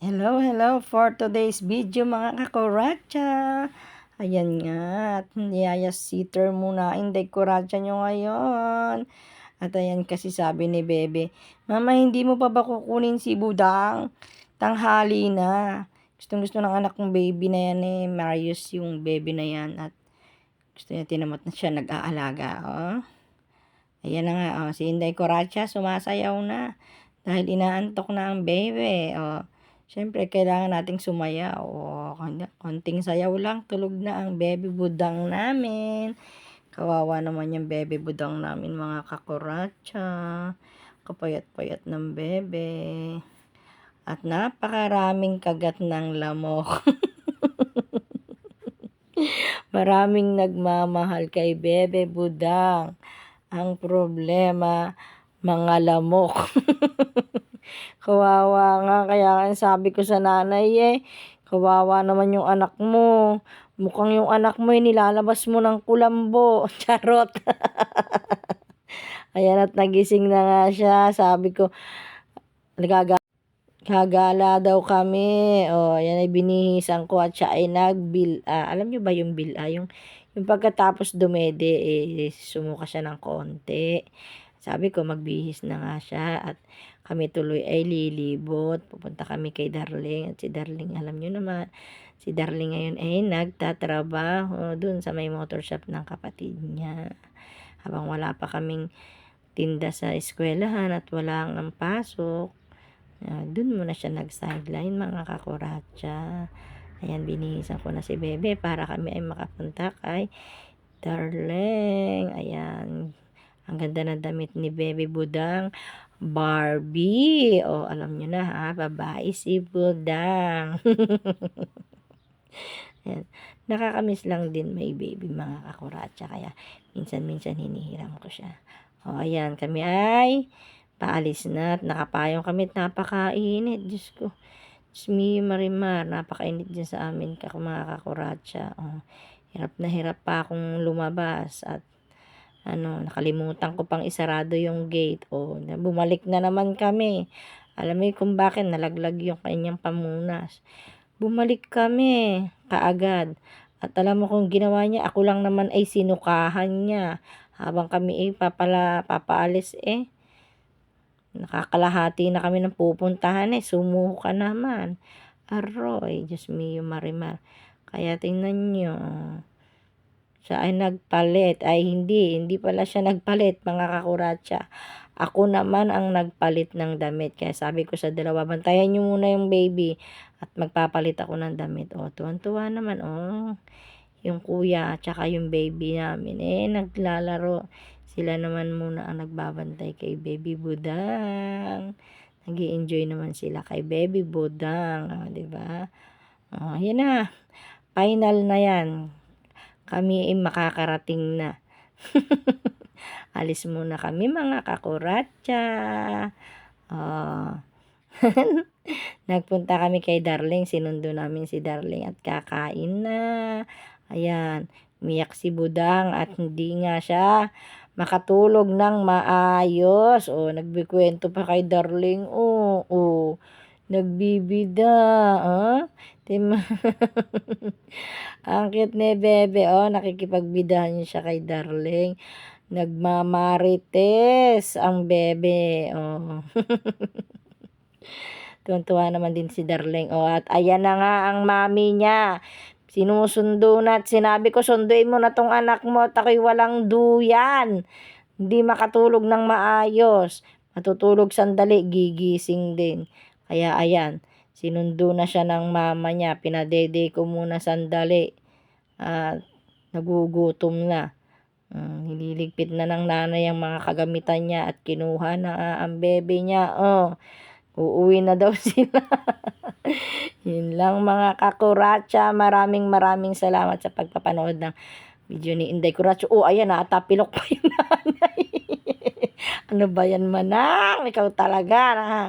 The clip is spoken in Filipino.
Hello, hello for today's video mga kakuratsa. Ayan nga, at niyaya sitter muna inday kuratsa nyo ngayon. At ayan kasi sabi ni Bebe, Mama, hindi mo pa ba kukunin si Budang? Tanghali na. Gustong gusto ng anak kong baby na yan eh. Marius yung baby na yan. At gusto niya tinamot na siya nag-aalaga. Oh. Ayan na nga, oh. si Inday Coracha sumasayaw na. Dahil inaantok na ang baby. Oh. Siyempre, kailangan nating sumayaw. Oh. Konting sayaw lang, tulog na ang baby budang namin. Kawawa naman yung baby budang namin, mga kakoracha. Kapayat-payat ng bebe. At napakaraming kagat ng lamok. Maraming nagmamahal kay Bebe Budang. Ang problema, mga lamok. kawawa nga, kaya nga sabi ko sa nanay eh, kawawa naman yung anak mo. Mukhang yung anak mo eh, nilalabas mo ng kulambo. Charot. Ayan at nagising na nga siya. Sabi ko, nagaga Gagala daw kami. O, yan ay binihisan ko at siya ay nagbil. Ah, alam nyo ba yung bil? Ah, yung, yung pagkatapos dumede, eh, sumuka siya ng konti. Sabi ko, magbihis na nga siya at kami tuloy ay lilibot. Pupunta kami kay Darling. At si Darling, alam nyo naman, si Darling ngayon ay nagtatrabaho dun sa may motor shop ng kapatid niya. Habang wala pa kaming tinda sa eskwelahan at wala ang pasok, Uh, dun muna siya nag-sideline mga kakuratsa. Ayan, binihisan ko na si Bebe para kami ay makapunta kay Darling. Ayan. Ang ganda ng damit ni Bebe Budang. Barbie. O, oh, alam nyo na ha, babae si Budang. Nakakamiss lang din may baby mga kakuratsa. Kaya minsan-minsan hinihiram ko siya. O, oh, ayan. Kami ay paalis na at nakapayong kami at napakainit. Diyos ko. Diyos me, Marimar, napakainit din sa amin mga kakuratsa. Oh, hirap na hirap pa akong lumabas at ano, nakalimutan ko pang isarado yung gate. Oh, bumalik na naman kami. Alam mo kung bakit nalaglag yung kanyang pamunas. Bumalik kami kaagad. At alam mo kung ginawa niya, ako lang naman ay sinukahan niya. Habang kami ay papala, papaalis eh Nakakalahati na kami ng pupuntahan eh. Sumuko ka naman. Aroy, Diyos mio marimar. Kaya tingnan nyo. Siya ay nagpalit. Ay hindi, hindi pala siya nagpalit mga kakuratsa. Ako naman ang nagpalit ng damit. Kaya sabi ko sa dalawa, bantayan nyo muna yung baby. At magpapalit ako ng damit. O, tuwan-tuwa naman. O, yung kuya at saka yung baby namin. Eh, naglalaro. Sila naman muna ang nagbabantay kay Baby Budang. nag enjoy naman sila kay Baby Budang. Oh, di ba? Oh, yan na. Final na yan. Kami ay makakarating na. Alis muna kami mga kakuratsa. Oh. Nagpunta kami kay Darling. Sinundo namin si Darling at kakain na. Ayan. Umiyak si Budang at hindi nga siya makatulog ng maayos. O, nagbikwento pa kay Darling. O, o, nagbibida. Ah? Tima. Ang cute ni Bebe. O, nakikipagbidahan siya kay Darling. Nagmamarites ang Bebe. O. Tuwan-tuwa naman din si Darling. O, at ayan na nga ang mami niya. Sinusundo na at sinabi ko, sunduin mo na tong anak mo at ako'y walang duyan. Hindi makatulog ng maayos. Matutulog sandali, gigising din. Kaya ayan, sinundo na siya ng mama niya. Pinadede ko muna sandali. At nagugutom na. Um, nililigpit na ng nanay ang mga kagamitan niya at kinuha na uh, ang bebe niya. Oh, uuwi na daw sila. Yun lang mga kakuratsa. Maraming maraming salamat sa pagpapanood ng video ni Inday Kuratsa. Oh, ayan na. Tapilok pa yung nanay. ano ba yan manang? Ikaw talaga. Ha?